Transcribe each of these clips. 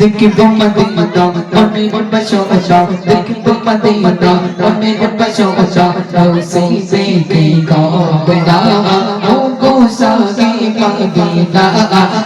দেখিব মদিনা মনের বসবাসা দেখিব মদিনা মনের বসবাসা রসি বে গাবনা ও গো সাহি মদিনা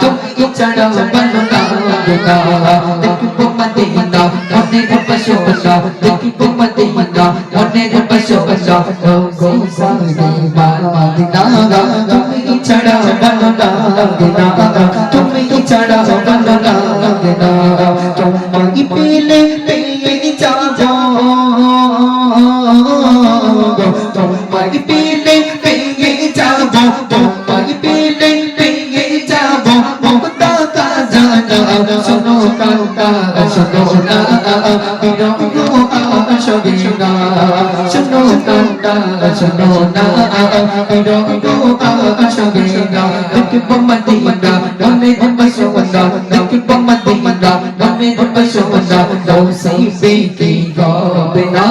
তুমি ছাড়া বলনা গনা দেখিব মদিনা মনের বসবাসা দেখিব মদিনা মনের বসবাসা ও গো সাহি মদিনা তুমি ছাড়া বলনা গনা তুমি ছাড়া বলনা গনা তোমায় পেলে কান্তা শোনো না বিরহ আসবে না দেখব মদিনা মনে বসবনা দেখব মদিনা মনে বসবনা দোসি বেকি গাবনা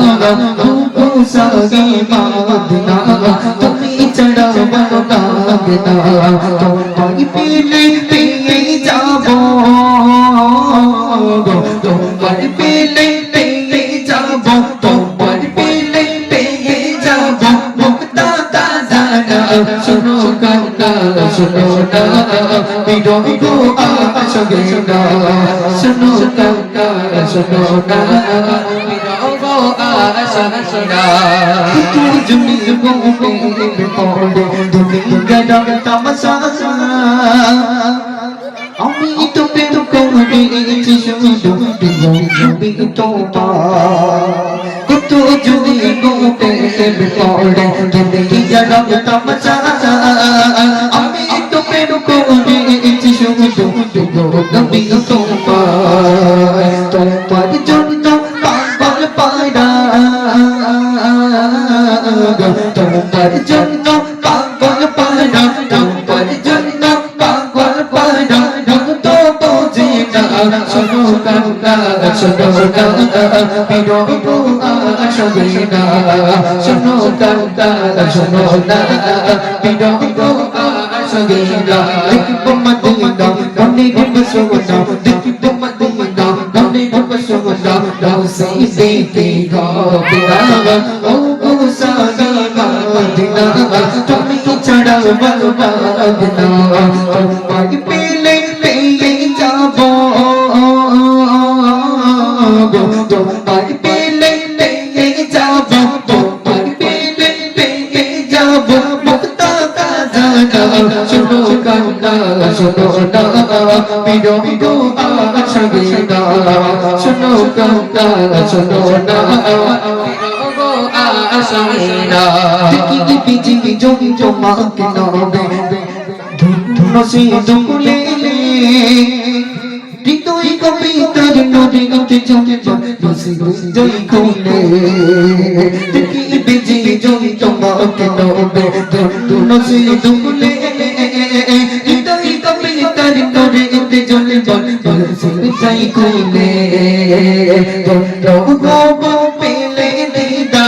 গো সাগি মদিনা তুমি চড়া বনা তোমায় পেলে পেয়ে যাব তোমার পেলে গো শোনো কান্না শোনো না বিরহ গো আসবে না তুই জমি গো পে পড়ে দুনিয়া ডাক তামাশা আমি তো পেট করেছি শুধু জমি তোমার কত যদি গোপে পড়ে দুনিয়া ডাক তামাশা আমি জমি তোমার তোমার জন্য পাগল পায়রা। তোমার জন্য পাগল পায়রা, তোমার জন্য পাগল পায়রা। তো বোঝে না, শোনো কান্না, শোনো না বিরহ আসবে না শোনো কান্না, শোনো না বিরহ আসবে না দেখব মদিনা মনে বসবনা রসি বেকে গাবিনা ও গো সাগা মদিনা তুমি ছাড়া বলনা গনা তোমায় শোনো কান্না শোনো না বিরহ গো আসবে না শোনো কান্না শোনো না বিরহ গো আসবে না দেখি বিজি নবে ধুন সে দুলে হৃদয় কবিতার নদী নদী জমে বসে জয় খুলে দেখি বিজি জমি জমাকে নবে ধুন সে দুলে হৃদয় কবিতার নদী নদী জলে বসে জয় খুলে গো পেলে দিদা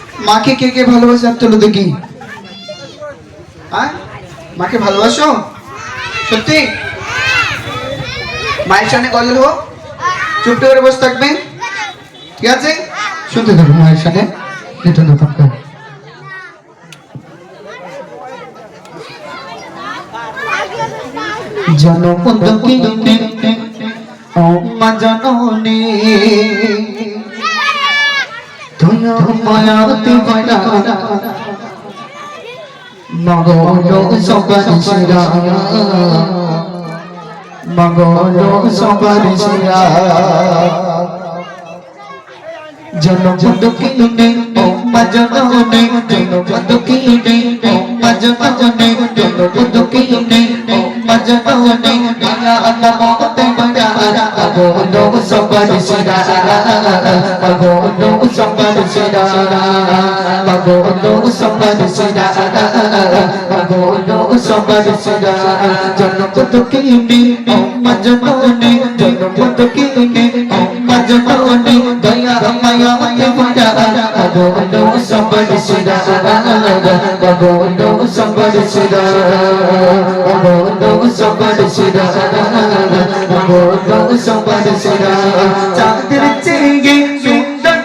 মাকে কে কে ভালোবাসে আর তোলো দেখি হ্যাঁ? মাকে ভালোবাসো? সত্যি? মায়ের সামনে গলে হোক চুপটি করে বসে থাকবে। ঠিক আছে? শুনতে থাকো মায়ের সামনে। নিতন থাকবে জনম দক্ষিণে ও মা মায়াতে ভরা মগলো সবার সেরা। মগলো সবার সেরা। জনপদ কিনে ও মজননে জনপদ কিনে ও মজননে জনপদ কিনে ও মজননে মায়া মমতে বড়া মগলো সবার সেরা মগলো সবার সেরা মগলো সবার সেরা মগলো সবার সেরা জনপদ কিনে ও মজননে জনপদ কিনে ও মায়া ভরা মগলো সবার সেরা মগলো সবার সেরা মগলো সবার সেরা মগলো সবার সেরা চাঁদের চেয়ে সুন্দর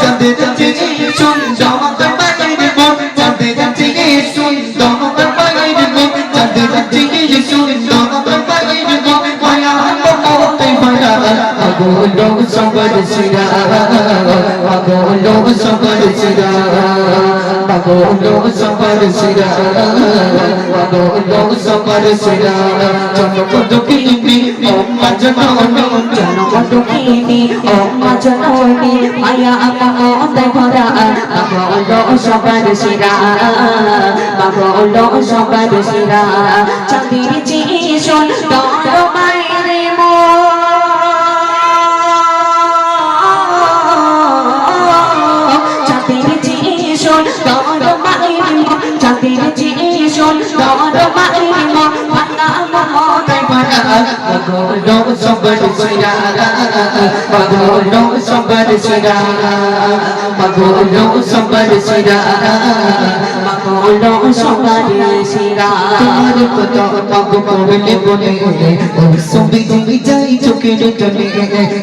চাঁদের চেয়ে সুন্দর চাঁদের চেয়ে সুন্দর চাঁদের চেয়ে সুন্দর আগলো সবার সিরা আগলো সবার সিরা আগলো সবার সিরা আগলো সবার সিরা জনপদ কিনি ও মজনন জনমত কিনি ও মজননি মায়া মমতে ভরা মগলো সবার শিরা মগলো সবার শিরা চাঁদির চিশন দর মায়েরে Magolo sabar sira Magolo sabar sira Magolo sabar sira মগলো সবার শিরা। তোমার কথা পাগ পড়লে বলে ও সবি তুমি যাই চোখের জলে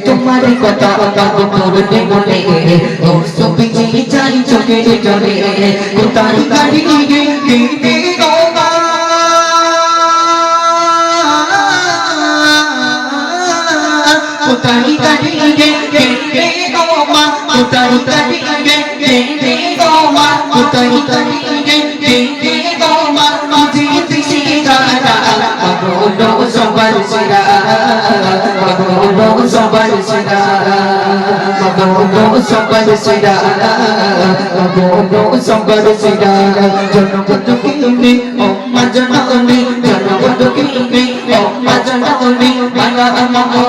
তোমার কথা পাগ পড়লে বলে ও সবি তুমি যাই চোখের জলে কোথায় গাড়ি গে মা কোথায় গাড়ি গে গে গে গো মা কোথায় গাড়ি গে গে গে গো মা মুঝে দিশি গানা বলো সবার সিরা বলো সবার সিরা বলো সবার সিরা বলো সবার সিরা জনপদ কিনে ও মজননে জনপদ কিনে ও মজননে মায়া মমতে ভরা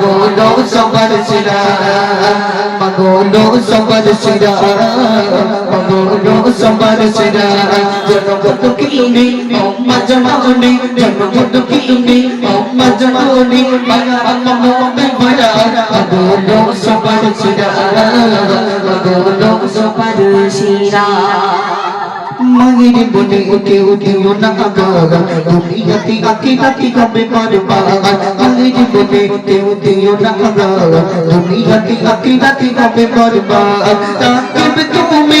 বলো সবার সিরা বলো সবার সিরা বলো সবার সিরা জনপদ কিনে ও মজননে জনপদ মমতে ভরা বলো সবার সিরা বলো সবার শিরা মায়ের বলে কেউ দিও না আগাগা দুনিয়াতে আকিরাতি হবে বারবার মায়ের বলে কেউ দিও না আগাগা দুনিয়াতে আকিরাতি হবে বারবার তাকে তুমি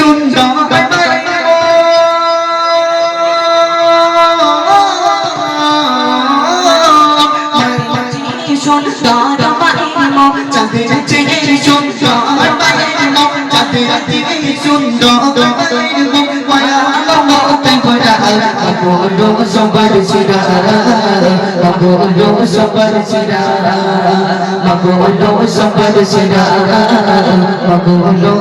চাঁদের চেয়ে সুন্দর মায়ের মুখ মায়া মমতায় ভরা মাগলো সবার সেরা মাগলো সবার সেরা মাগলো